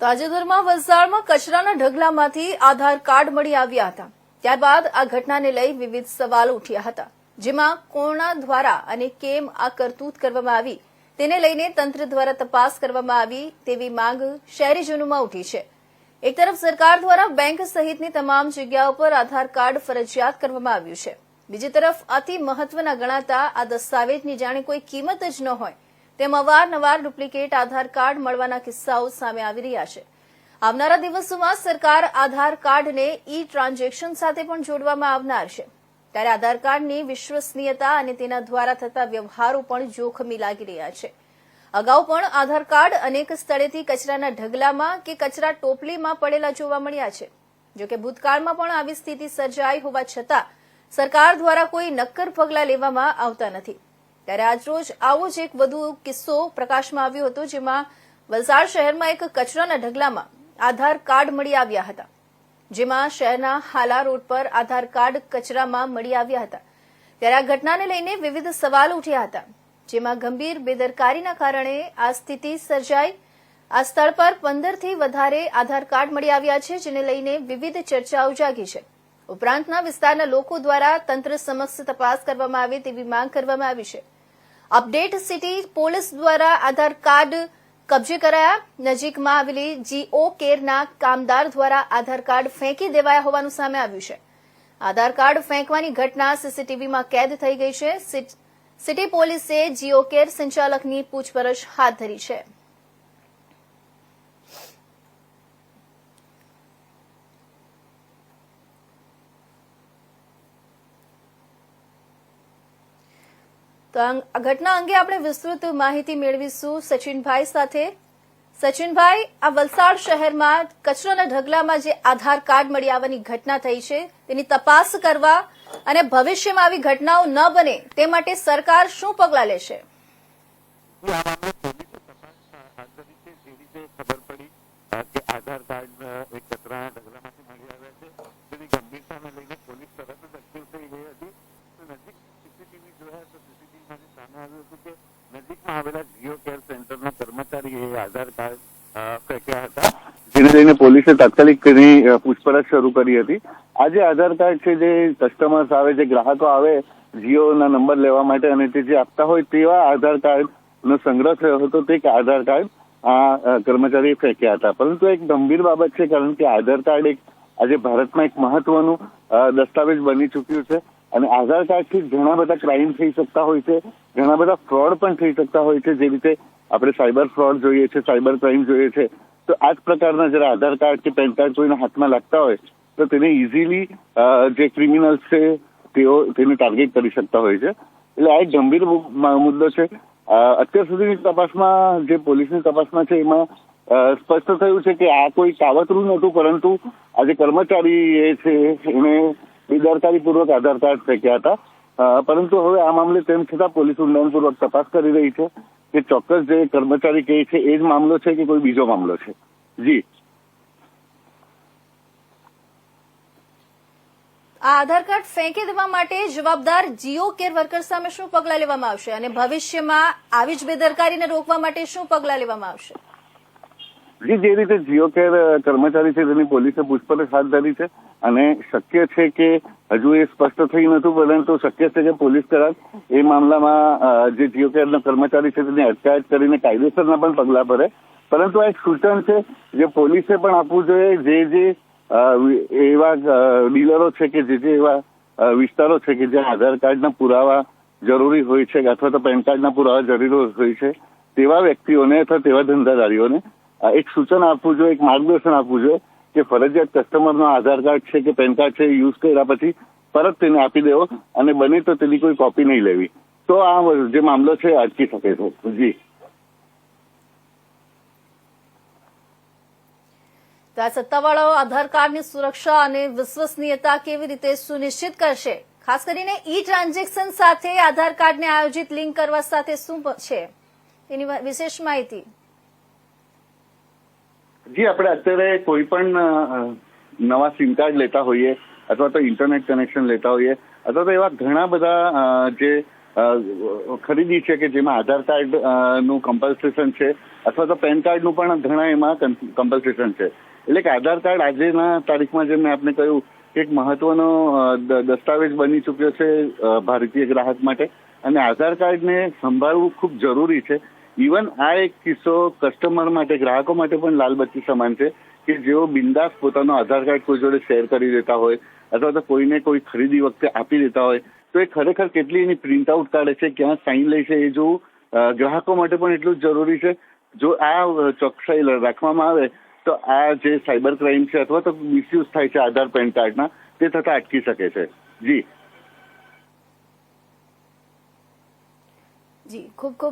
તાજેતરમાં વલસાડમાં કચરાના ઢગલામાંથી આધાર કાર્ડ મળી આવ્યા હતા. ત્યારબાદ આ ઘટનાને લઈ વિવિધ સવાલો ઉઠ્યા હતા. જેમાં કોણા દ્વારા અને કેમ આ કરતૂત કરવામાં આવી, તેને લઈને તંત્ર દ્વારા તપાસ કરવામાં આવી તેવી માંગ શહેરીજનોમાં ઉઠી છે. એક તરફ સરકાર દ્વારા બેંક સહિતની તમામ જગ્યાઓ પર આધાર કાર્ડ ફરજિયાત કરવામાં આવ્યું છે. બીજી તરફ અતિ મહત્વના ગણાતા આ દસ્તાવેજની જાણે કોઈ કિંમત જ ન હોય તેમ વારનવાર ડુપ્લિકેટ આધાર કાર્ડ મળવાના કિસ્સાઓ સામે આવી રહ્યા છે. આવનારા દિવસોમાં સરકાર આધાર કાર્ડને ઈ ટ્રાન્ઝેક્શન સાથે પણ જોડવામાં આવનાર છે. ત્યારે આધાર કાર્ડની વિશ્વસનીયતા અને તેના દ્વારા થતા વ્યવહારો પણ જોખમી લાગી રહ્યા છે. અગાઉ પણ આધાર કાર્ડ અનેક સ્થળેથી કચરાના ઢગલામાં કે કચરા ટોપલીમાં પડેલા જોવા મળ્યા છે. જોકે ભૂતકાળમાં પણ આવી સ્થિતિ સર્જાઈ હોવા છતાં સરકાર દ્વારા કોઈ નક્કર પગલાં લેવામાં આવતા નથી. ત્યારે આજરોજ આવો જ એક વધુ કિસ્સો પ્રકાશમાં આવ્યો હતો જેમાં વલસાડ શહેરમાં એક કચરાના ઢગલામાં આધાર કાર્ડ મળી આવ્યા હતા. જેમાં શહેરના હાલા રોડ પર આધાર કાર્ડ કચરામાં મળી આવ્યા હતા. ત્યારે આ ઘટનાને લઈને વિવિધ સવાલ ઉઠ્યા હતા. જેમાં ગંભીર બેદરકારીના કારણે આ સ્થિતિ સર્જાઈ. આ સ્થળ પર પંદરથી વધારે આધાર કાર્ડ મળી આવ્યા છે, જેને લઈને વિવિધ ચર્ચાઓ જાગી છે. ઉપરાંતના વિસ્તારના લોકો દ્વારા તંત્ર સમક્ષ તપાસ કરવામાં આવે તેવી માંગ કરવામાં આવી છે. અપડેટ સિટી પોલીસ દ્વારા આધાર કાર્ડ કબજે કરાયા. નજીકમાં આવેલી જીઓ કેરના કામદાર દ્વારા આધાર કાર્ડ ફેંકી દેવાયા હોવાનું સામે આવ્યું છે. આધાર કાર્ડ ફેંકવાની ઘટના સીસીટીવીમાં કેદ થઈ ગઈ છે. સિટી પોલીસે જીઓ કેર સંચાલકની પૂછપરછ હાથ ધરી છે. તો આ ઘટના અંગે આપણે વિસ્તૃત માહિતી મેળવીશું સચિનભાઈ સાથે. સચિનભાઈ, આ વલસાડ શહેરમાં કચરાના ઢગલામાં જે આધાર કાર્ડ મળી આવવાની ઘટના થઈ છે, તેની તપાસ કરવા અને ભવિષ્યમાં આવી ઘટનાઓ ન બને તે માટે સરકાર શું પગલાં લેશે આ મામલે પોલીસે તપાસ હાથ ધરી છે જે રીતે ખબર પડી અ, કે આધાર કાર્ડ અ, એક કચરાના ઢગલામાંથી મળી આવ્યા છે તેની ગંભીરતાને લઈને પોલીસ તરત જ એક્ટિવ થઈ ગઈ હતી તો નજીક સીસીટીવી જોયા તો સીસીટીવીમાંથી સામે આવ્યું હતું કે નજીકમાં આવેલા જીઓ કેર સેન્ટરના કર્મચારીએ આધાર કાર્ડ અ, જેને લઈને પોલીસે તાત્કાલિક પૂછપરછ શરૂ કરી હતી. આ આધાર કાર્ડ છે જે કસ્ટમર્સ આવે, જે ગ્રાહકો આવે, જીઓના નંબર લેવા માટે અને તે જે આપતા હોય તેવા આધાર કાર્ડ નો સંગ્રહ થયો હતો, તે આધાર કાર્ડ આ કર્મચારી ફેંક્યા હતા. પરંતુ એક ગંભીર બાબત છે, કારણ કે આધાર કાર્ડ એક આજે ભારતમાં એક મહત્વનું દસ્તાવેજ બની ચૂક્યું છે. અને આધાર કાર્ડથી ઘણા બધા ક્રાઇમ થઈ શકતા હોય છે, ઘણા બધા ફ્રોડ પણ થઈ શકતા હોય છે, જે રીતે આપણે સાયબર ફ્રોડ જોઈએ છે, સાયબર ક્રાઇમ જોઈએ છે, તો આ જ પ્રકારના જરા આધાર કાર્ડ કે પેન કાર્ડ કોઈના હાથમાં લાગતા હોય, તો તેને ઇઝીલી જે ક્રિમિનલ્સ છે, તેઓ તેને ટાર્ગેટ કરી શકતા હોય છે. એટલે આ એક ગંભીર મુદ્દો છે. અત્યાર સુધીની તપાસમાં, જે પોલીસની તપાસમાં છે, એમાં સ્પષ્ટ થયું છે કે આ કોઈ કાવતરું નહોતું, પરંતુ આ જે કર્મચારી એ છે એને બેદરકારીપૂર્વક આધાર કાર્ડ ફેંક્યા હતા. પરંતુ હવે આ મામલે તેમ છતાં પોલીસ ઊંડાણપૂર્વક તપાસ કરી રહી છે. કે ચોક્કસ જે કર્મચારી કહે છે એ જ મામલો છે કે કોઈ બીજો મામલો છે? જી. આ આધાર કાર્ડ ફેંકી દેવા માટે જવાબદાર જીઓ કેર વર્કર સામે શું પગલાં લેવામાં આવશે? અને ભવિષ્યમાં આવી જ બેદરકારીને રોકવા માટે શું પગલાં લેવામાં આવશે? જી જે રીતે જીઓ કેર કર્મચારી છે તેની પોલીસે પૂછપરછ હાથ ધરી છે. અને શક્ય છે કે હજુ એ સ્પષ્ટ થઈ નથી પરંતુ શક્ય છે કે પોલીસ કદાચ એ મામલામાં જે જીઓ કેરના કર્મચારી છે તેની અટકાયત કરીને કાયદેસરના પણ પગલાં ભરે. પરંતુ આ એક સૂચન છે જે પોલીસે પણ આપવું જોઈએ, જે જે એવા ડીલરો છે કે જે જે એવા વિસ્તારો છે કે જ્યાં આધાર કાર્ડના પુરાવા જરૂરી હોય છે, અથવા તો પેન કાર્ડના પુરાવા જરૂરી હોય છે, તેવા વ્યક્તિઓને અથવા તેવા ધંધાધારીઓને એક સૂચન આપવું જોઈએ, એક માર્ગદર્શન આપવું જોઈએ કે ફરજિયાત કસ્ટમરનો આધાર કાર્ડ છે કે પેન કાર્ડ છે યુઝ કર્યા પછી પરત તેને આપી દેવો અને બને તો તેની કોઈ કોપી નહીં લેવી. તો આ જે મામલો છે અટકી શકે છે. જી. સત્તાવાળાઓ આધાર કાર્ડની સુરક્ષા અને વિશ્વસનીયતા કેવી રીતે સુનિશ્ચિત કરશે? ખાસ કરીને ઈ ટ્રાન્ઝેક્શન સાથે આધાર કાર્ડને આયોજિત લિંક કરવા સાથે શું છે? તેની વિશેષ માહિતી જી, આપણે અત્યારે કોઈ પણ નવા સિમ કાર્ડ લેતા હોઈએ, અથવા તો ઇન્ટરનેટ કનેક્શન લેતા હોઈએ, અથવા તો એવા ઘણા બધા જે ખરીદી છે કે જેમાં આધાર કાર્ડનું કમ્પલ્સેશન છે, અથવા તો પેન કાર્ડનું પણ ઘણા એમાં કમ્પલ્સેશન છે. એટલે કે આધાર કાર્ડ આજેના તારીખમાં જેમ મેં આપને કહ્યું એક મહત્વનો દસ્તાવેજ બની ચૂક્યો છે ભારતીય ગ્રાહક માટે. અને આધાર કાર્ડને સંભાળવું ખૂબ જરૂરી છે. ઇવન આ એક કિસ્સો કસ્ટમર માટે, ગ્રાહકો માટે પણ લાલબત્તી સમાન છે કે જેઓ બિંદાસ પોતાનો આધાર કાર્ડ કોઈ જોડે શેર કરી દેતા હોય અથવા તો કોઈને કોઈ ખરીદી વખતે આપી દેતા હોય, તો એ ખરેખર કેટલી એની પ્રિન્ટ આઉટ કાઢે છે, ક્યાં સાઇન લે છે એ જોવું ગ્રાહકો માટે પણ એટલું જ જરૂરી છે. જો આ ચોકસાઈ રાખવામાં આવે, તો આ જે સાયબર ક્રાઇમ છે અથવા તો મિસયુઝ થાય છે આધાર પેન કાર્ડના તે થતા અટકી શકે છે. જી. જી, ખૂબ ખૂબ